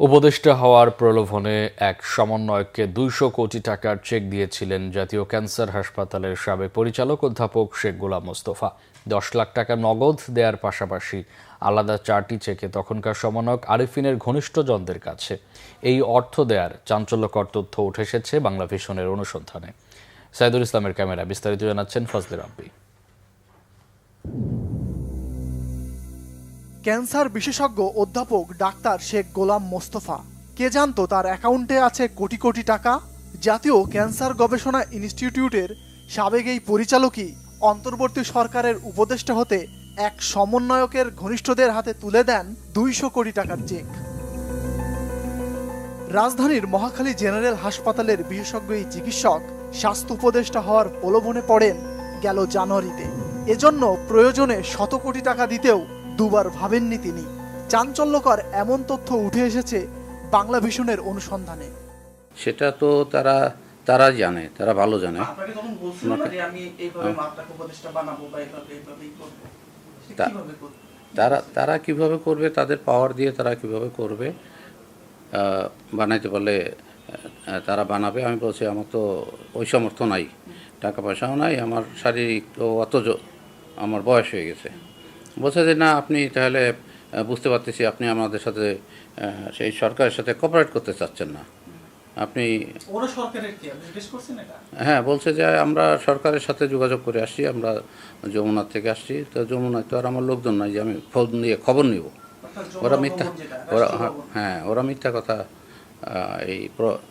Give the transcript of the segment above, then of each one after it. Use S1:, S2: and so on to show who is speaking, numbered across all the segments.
S1: উপদেষ্টা হওয়ার প্রলোভনে এক সমন্বয়ককে দুইশো কোটি টাকার চেক দিয়েছিলেন জাতীয় ক্যান্সার হাসপাতালের সাবেক পরিচালক অধ্যাপক শেখ গোলাম মোস্তফা। দশ লাখ টাকা নগদ দেওয়ার পাশাপাশি আলাদা চারটি চেকে তখনকার সমন্বয়ক আরিফিনের ঘনিষ্ঠজনদের কাছে। এই অর্থ দেয়ার চাঞ্চল্যকর তথ্য উঠে এসেছে বাংলা ভিশনের অনুসন্ধানে। সাইদুল ইসলামের ক্যামেরা বিস্তারিত জানাচ্ছেন ফজলে রাব্বি।
S2: ক্যান্সার বিশেষজ্ঞ অধ্যাপক ডাক্তার শেখ গোলাম মোস্তফা। কে জানতো তার অ্যাকাউন্টে আছে কোটি কোটি টাকা? জাতীয় ক্যান্সার গবেষণা ইনস্টিটিউটের সাবেক এই পরিচালকই অন্তর্বর্তী সরকারের উপদেষ্টা হতে এক সমন্বয়কের ঘনিষ্ঠদের হাতে তুলে দেন দুইশো কোটি টাকার চেক। রাজধানীর মহাখালী জেনারেল হাসপাতালের বিশেষজ্ঞ এই চিকিৎসক স্বাস্থ্য উপদেষ্টা হওয়ার প্রলোভনে পড়েন গেল জানুয়ারিতে। এজন্য প্রয়োজনে শত কোটি টাকা দিতেও দুবার ভাবেননি তিনি। চাঞ্চল্যকর এমন তথ্য উঠে এসেছে বাংলা ভীষণের অনুসন্ধানে।
S3: সেটা তো তারা তারা জানে তারা ভালো জানে। তারা তারা কীভাবে করবে তাদের পাওয়ার দিয়ে তারা কীভাবে করবে বানাইতে পারলে আহ, তারা বানাবে। আমি বলছি আমার তো ওই সামর্থ্য নাই টাকা পয়সাও নাই আমার শারীরিক তো অত আমার বয়স হয়ে গেছে। বলছে যে না আপনি তাহলে বুঝতে পারতেছি আপনি আমাদের সাথে সেই সরকারের সাথে কোঅপারেট করতে চাচ্ছেন না। আপনি হ্যাঁ বলছে যে আমরা সরকারের সাথে যোগাযোগ করে আসছি আমরা যমুনার থেকে আসছি। তো যমুনায় তো আর আমার লোকজন নাই যে আমি ফোন নিয়ে খবর নিব। ওরা মিথ্যা ওরা
S4: রাষ্ট্রীয়
S3: হ্যাঁ ওরা মিথ্যা কথা এই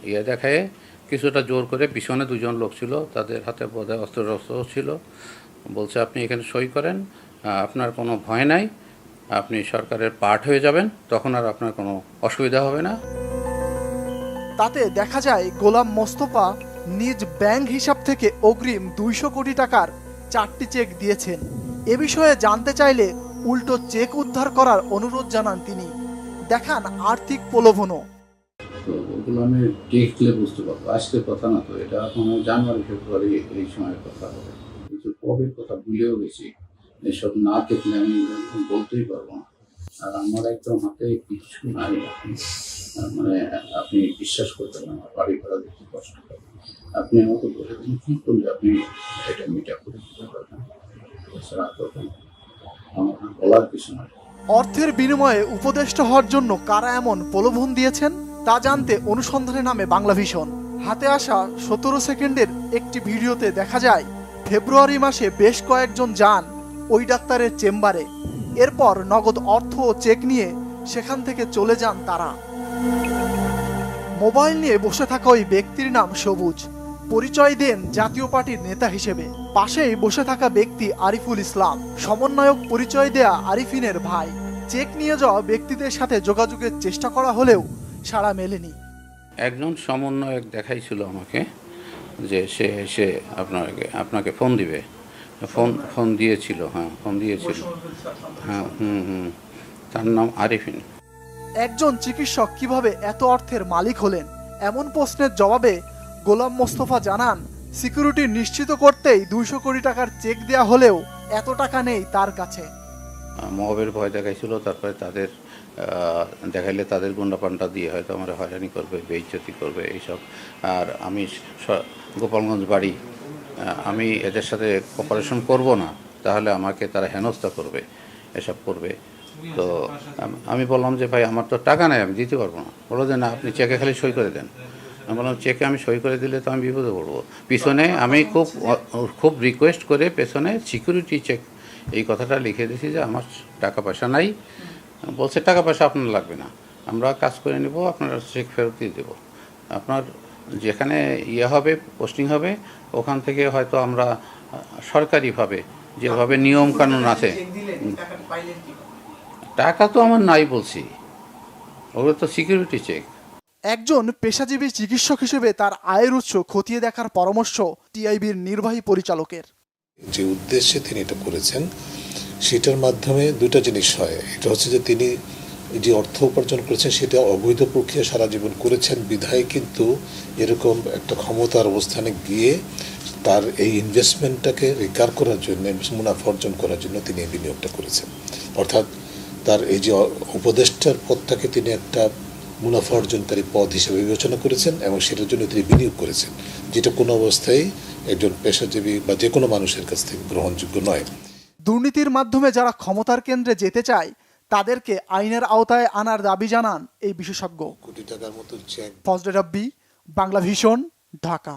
S3: ইয়ে দেখায়। কিছুটা জোর করে পিছনে দুজন লোক ছিল তাদের হাতে বোধহয় অস্ত্র অস্ত্র ছিল। বলছে আপনি এখানে সই করেন আপনার কোনো ভয় নাই। আপনি সরকারের পার্ট হয়ে যাবেন তখন আর আপনার কোনো অসুবিধা হবে না।
S2: তাতে দেখা যায় গোলাম মোস্তফা নিজ ব্যাংক হিসাব থেকে অগ্রিম দুইশো কোটি টাকার চারটি চেক দিয়েছেন। এ বিষয়ে জানতে চাইলে উল্টো চেক উদ্ধার করার অনুরোধ জানান তিনি। দেখান আর্থিক প্রলোভনও।
S5: ওগুলো আমি দেখলে বুঝতে পারব আজকের কথা না তো এটা এখন জানুয়ারি ফেব্রুয়ারি এই সময়ের কথা হবে। কথা ভুলেও গেছি। এসব না দেখলে আমি বলতেই পারব না। আর আমার একদম হাতে কিছু নাই মানে আপনি বিশ্বাস করতে পারেন আমার বাড়ি ভাড়া দেখতে কষ্ট হবে আপনি আমাকে বলে দিন, কী করলে আপনি এটা মিটা করে দিতে পারবেন?
S2: অর্থের বিনিময়ে উপদেষ্টা হওয়ার জন্য কারা এমন প্রলোভন দিয়েছেন, তা জানতে অনুসন্ধানে নামে বাংলা ভীষণ হাতে আসা সতেরো সেকেন্ডের একটি ভিডিওতে দেখা যায়, ফেব্রুয়ারি মাসে বেশ কয়েকজন যান। ওই ডাক্তারের চেম্বারে। এরপর নগদ অর্থ ও চেক নিয়ে সেখান থেকে চলে যান তারা। মোবাইল নিয়ে বসে থাকা ওই ব্যক্তির নাম সবুজ। পরিচয় দেন জাতীয় পার্টির নেতা হিসেবে। পাশেই বসে থাকা ব্যক্তি আরিফুল ইসলাম। সমন্বয়ক পরিচয় দেয়া আরিফিনের ভাই। চেক নিয়ে যাওয়া ব্যক্তিদের সাথে যোগাযোগের চেষ্টা করা হলেও সাড়া মেলেনি।
S3: একজন সমন্বয়ক দেখাইছিল আমাকে যে সে এসে আপনাকে আপনাকে ফোন দিবে। ফোন ফোন দিয়েছিল হ্যাঁ ফোন দিয়েছিল। হ্যাঁ হুম হুম। তার নাম আরিফিন।
S2: একজন চিকিৎসক কীভাবে এত অর্থের মালিক হলেন? এমন প্রশ্নের জবাবে গোলাম মোস্তফা জানান সিকিউরিটি নিশ্চিত করতেই দুইশো কোটি টাকার চেক দেয়া হলেও এত টাকা নেই তার কাছে।
S3: মহবের ভয় দেখাইছিল তারপরে তাদের দেখাইলে তাদের গুন্ডা পান্ডা দিয়ে হয়তো আমার হয়রানি করবে বেইজ্জতি করবে এইসব। আর আমি গোপালগঞ্জ বাড়ি আমি এদের সাথে কপারেশন করব না, তাহলে আমাকে তারা হেনস্থা করবে, এসব করবে। তো, আমি বললাম যে, ভাই, আমার তো টাকা নেই, আমি দিতে পারব না। বলো যে, না, আপনি চেকে খালি সই করে দেন। আমি বললাম চেকে আমি সই করে দিলে তো আমি বিপদে পড়ব। পিছনে আমি খুব খুব রিকোয়েস্ট করে পেছনে সিকিউরিটি চেক এই কথাটা লিখে দিয়েছি যে, আমার টাকা পয়সা নাই। বলছে, টাকা পয়সা আপনার লাগবে না। আমরা কাজ করে নেব, আপনার চেক ফেরত দিয়ে দেবো। আপনার যেখানে ইয়ে হবে পোস্টিং হবে ওখান থেকে হয়তো আমরা সরকারিভাবে যেভাবে নিয়ম কানুন আছে। টাকা তো আমার নাই বলছি। ওগুলো তো সিকিউরিটি চেক
S2: একজন পেশাজীবী চিকিৎসক হিসেবে তার আয়ের উৎস খতিয়ে দেখার পরামর্শ টিআইবির নির্বাহী পরিচালকের।
S6: যে উদ্দেশ্যে তিনি এটা করেছেন সেটার মাধ্যমে দুটা জিনিস হয়। এটা হচ্ছে যে তিনি যে অর্থ উপার্জন করেছেন, সেটা অবৈধ প্রক্রিয়া সারা জীবন করেছেন। বিধায় কিন্তু এরকম একটা ক্ষমতার অবস্থানে গিয়ে তার এই ইনভেস্টমেন্টটাকে রিকার করার জন্য, মুনাফা অর্জন করার জন্য তিনি এই বিনিয়োগটা করেছেন। অর্থাৎ তার এই যে উপদেষ্টার পদটাকে তিনি একটা মুনাফা অর্জনকারী পদ হিসেবে বিবেচনা করেছেন এবং সেটার জন্য তিনি বিনিয়োগ করেছেন, যেটা কোনো অবস্থায় একজন পেশাজীবী বা যে কোনো মানুষের কাছ থেকে গ্রহণযোগ্য নয়।
S2: দুর্নীতির মাধ্যমে যারা ক্ষমতার কেন্দ্রে যেতে চায় তাদেরকে আইনের আওতায় আনার দাবি জানান এই বিশেষজ্ঞ।
S6: কোটি টাকার মতো চেক
S2: ফজলে রাব্বি বাংলা ভীষণ ঢাকা